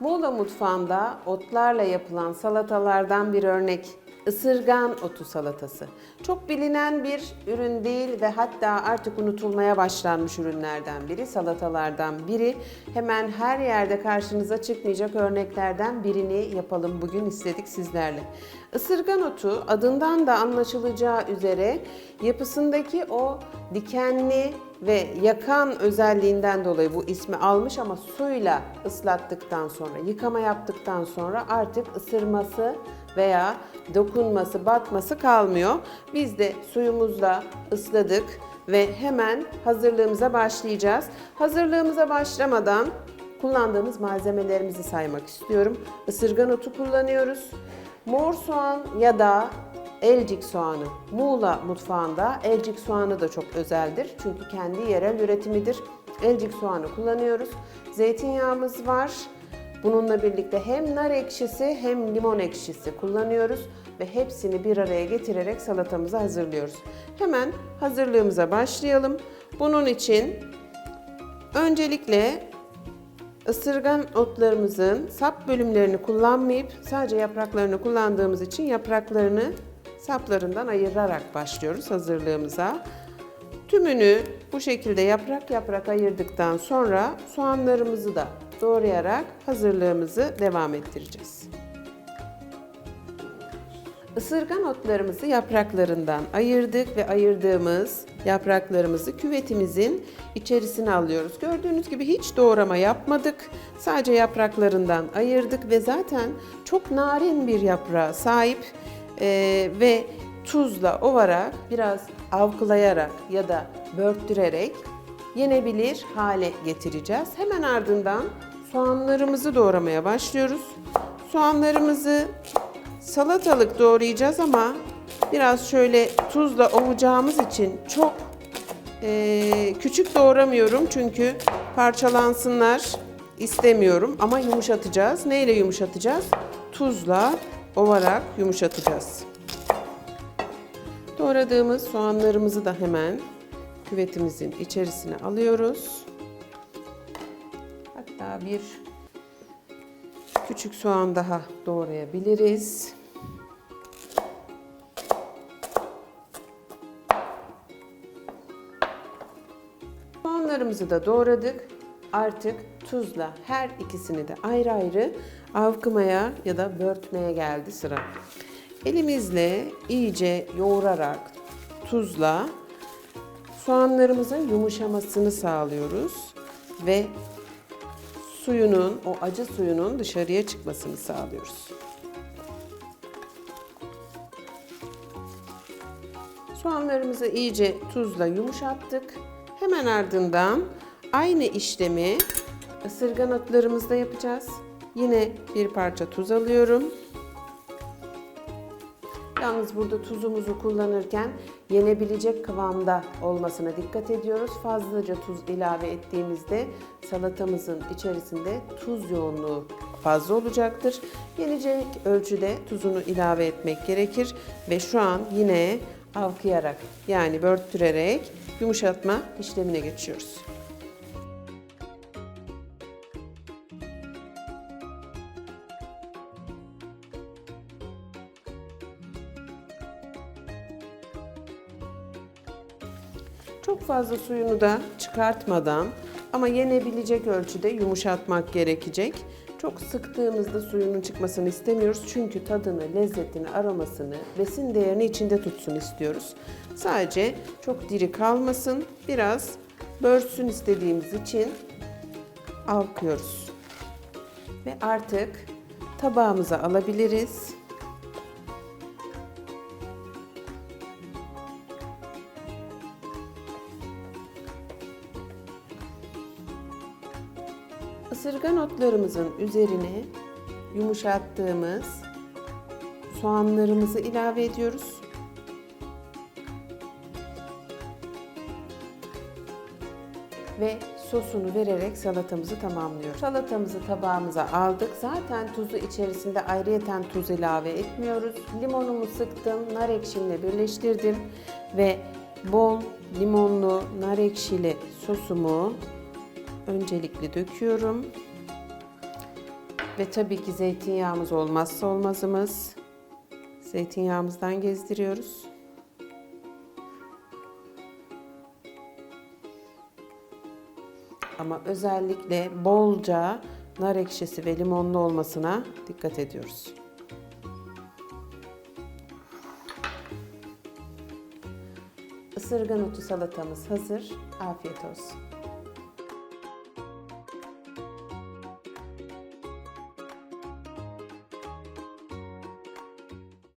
Muğla mutfağında otlarla yapılan salatalardan bir örnek. Isırgan otu salatası. Çok bilinen bir ürün değil ve hatta artık unutulmaya başlanmış ürünlerden biri, salatalardan biri. Hemen her yerde karşınıza çıkmayacak örneklerden birini yapalım bugün istedik sizlerle. Isırgan otu adından da anlaşılacağı üzere yapısındaki o dikenli ve yakan özelliğinden dolayı bu ismi almış ama suyla ıslattıktan sonra, yıkama yaptıktan sonra artık ısırması veya dokunması, batması kalmıyor. Biz de suyumuzla ısladık ve hemen hazırlığımıza başlayacağız. Hazırlığımıza başlamadan kullandığımız malzemelerimizi saymak istiyorum. Isırgan otu kullanıyoruz. Mor soğan ya da Elcik soğanı. Muğla mutfağında elcik soğanı da çok özeldir. Çünkü kendi yerel üretimidir. Elcik soğanı kullanıyoruz. Zeytinyağımız var. Bununla birlikte hem nar ekşisi hem limon ekşisi kullanıyoruz ve hepsini bir araya getirerek salatamızı hazırlıyoruz. Hemen hazırlığımıza başlayalım. Bunun için öncelikle Isırgan otlarımızın sap bölümlerini kullanmayıp sadece yapraklarını kullandığımız için yapraklarını saplarından ayırarak başlıyoruz hazırlığımıza. Tümünü bu şekilde yaprak yaprak ayırdıktan sonra soğanlarımızı da doğrayarak hazırlığımızı devam ettireceğiz. Isırgan otlarımızı yapraklarından ayırdık ve ayırdığımız yapraklarımızı küvetimizin içerisine alıyoruz. Gördüğünüz gibi hiç doğrama yapmadık. Sadece yapraklarından ayırdık ve zaten çok narin bir yaprağa sahip Ee, ve tuzla ovarak biraz avkılayarak ya da börttürerek yenebilir hale getireceğiz. Hemen ardından soğanlarımızı doğramaya başlıyoruz. Soğanlarımızı salatalık doğrayacağız ama biraz şöyle tuzla ovacağımız için çok eee, küçük doğramıyorum çünkü parçalansınlar istemiyorum ama yumuşatacağız. Neyle yumuşatacağız? Tuzla ovarak yumuşatacağız. Doğradığımız soğanlarımızı da hemen küvetimizin içerisine alıyoruz. Hatta bir küçük soğan daha doğrayabiliriz. Soğanlarımızı da doğradık. Artık tuzla her ikisini de ayrı ayrı avkımaya ya da börtmeye geldi sıra. Elimizle iyice yoğurarak tuzla soğanlarımızın yumuşamasını sağlıyoruz ve suyunun, o acı suyunun dışarıya çıkmasını sağlıyoruz. Soğanlarımızı iyice tuzla yumuşattık. Hemen ardından aynı işlemi ısırgan otlarımızda yapacağız. Yine bir parça tuz alıyorum. Yalnız burada tuzumuzu kullanırken yenebilecek kıvamda olmasına dikkat ediyoruz. Fazlaca tuz ilave ettiğimizde salatamızın içerisinde tuz yoğunluğu fazla olacaktır. Yenecek ölçüde tuzunu ilave etmek gerekir ve şu an yine avkıyarak yani börttürerek yumuşatma işlemine geçiyoruz. Çok fazla suyunu da çıkartmadan ama yenebilecek ölçüde yumuşatmak gerekecek. Çok sıktığımızda suyunun çıkmasını istemiyoruz çünkü tadını, lezzetini, aromasını, besin değerini içinde tutsun istiyoruz. Sadece çok diri kalmasın, biraz börsün istediğimiz için alkıyoruz. Ve artık tabağımıza alabiliriz. Isırgan otlarımızın üzerine yumuşattığımız soğanlarımızı ilave ediyoruz. Ve sosunu vererek salatamızı tamamlıyoruz. Salatamızı tabağımıza aldık. Zaten tuzu içerisinde ayrıyeten tuz ilave etmiyoruz. Limonumu sıktım, nar ekşimle birleştirdim ve bol limonlu nar ekşili sosumu öncelikle döküyorum. Ve tabii ki zeytinyağımız olmazsa olmazımız. Zeytinyağımızdan gezdiriyoruz. Ama özellikle bolca nar ekşisi ve limonlu olmasına dikkat ediyoruz. Isırgan otu salatamız hazır. Afiyet olsun.